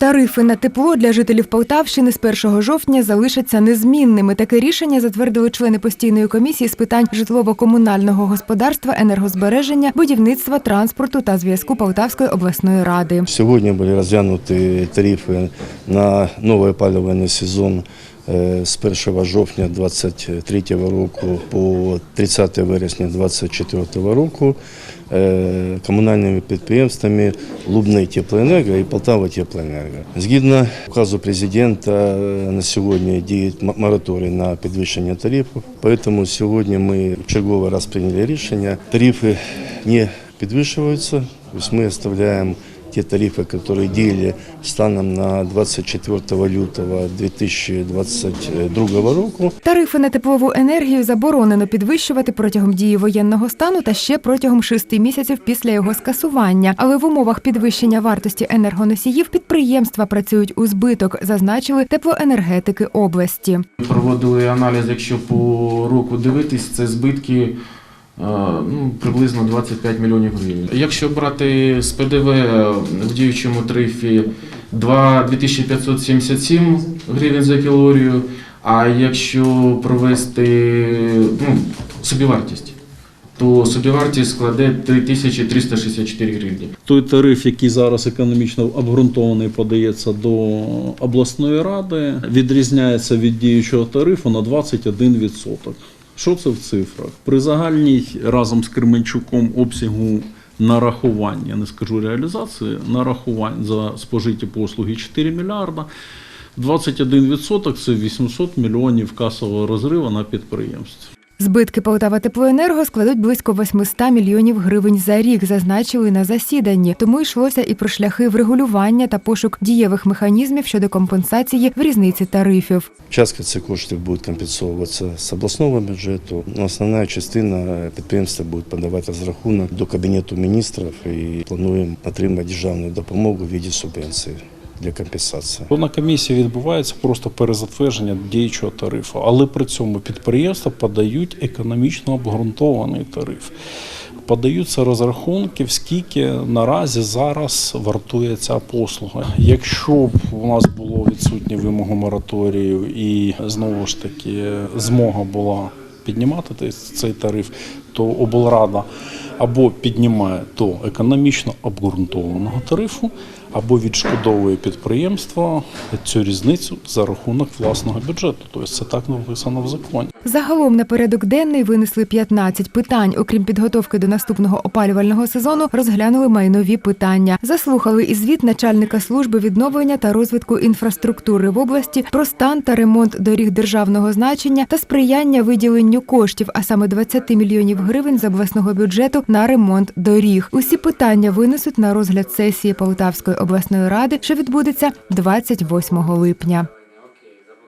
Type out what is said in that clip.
Тарифи на тепло для жителів Полтавщини з 1 жовтня залишаться незмінними. Таке рішення затвердили члени постійної комісії з питань житлово-комунального господарства, енергозбереження, будівництва, транспорту та зв'язку Полтавської обласної ради. Сегодня были развернуты тарифы на новый опалювальный сезон е, з 1 жовтня 2023 року по 30 вересня 2024 року е, комунальними підприємствами Лубний теплоенерго і Полтава теплоенерго. Згідно указу президента е, на сьогодні діє мораторій на підвищення тарифів, тому сьогодні ми в черговий раз прийняли рішення. Тарифи не підвищуються, тобто ми оставляємо те тарифы, которые діяли станом на 24 лютого 2022 року. Тарифи на теплову енергію заборонено підвищувати протягом дії воєнного стану та ще протягом шести місяців після його скасування. Але в умовах підвищення вартості енергоносіїв підприємства працюють у збиток, зазначили теплоенергетики області. Проводили аналіз, якщо по року дивитись, це збитки ну, приблизно 25 мільйонів гривень. Якщо брати з ПДВ в діючому тарифі 2577 гривень за кілорію, а якщо провести ну, собівартість, то собівартість складе 3364 гривні. Той тариф, який зараз економічно обґрунтований, подається до обласної ради, відрізняється від діючого тарифу на 21%. Що це в цифрах? При загальній разом з Кременчуком обсягу нарахувань, я не скажу реалізації, нарахувань за спожиті послуги 4 мільярда. 21% це 800 мільйонів касового розриву на підприємстві. Збитки Полтава Теплоенерго складуть близько 800 мільйонів гривень за рік, зазначили на засіданні. Тому йшлося і про шляхи врегулювання та пошук дієвих механізмів щодо компенсації в різниці тарифів. Частка цих коштів буде компенсовуватися з обласного бюджету. Основна частина підприємства буде подавати розрахунок до Кабінету міністрів і плануємо отримати державну допомогу в виді субвенції для компенсації. На комісії відбувається просто перезатвердження діючого тарифу, але при цьому підприємства подають економічно обґрунтований тариф. Подаються розрахунки, скільки наразі зараз вартує ця послуга. Якщо б у нас було відсутні вимоги мораторію і знову ж таки змога була піднімати цей тариф, то облрада або піднімає до економічно обґрунтованого тарифу, або відшкодовує підприємство цю різницю за рахунок власного бюджету. Тобто це так написано в законі. Загалом на порядок денний винесли 15 питань. Окрім підготовки до наступного опалювального сезону, розглянули майнові питання. Заслухали і звіт начальника служби відновлення та розвитку інфраструктури в області про стан та ремонт доріг державного значення та сприяння виділенню коштів, а саме 20 мільйонів гривень з обласного бюджету на ремонт доріг. Усі питання винесуть на розгляд сесії Полтавської обласної ради, що відбудеться 28 липня.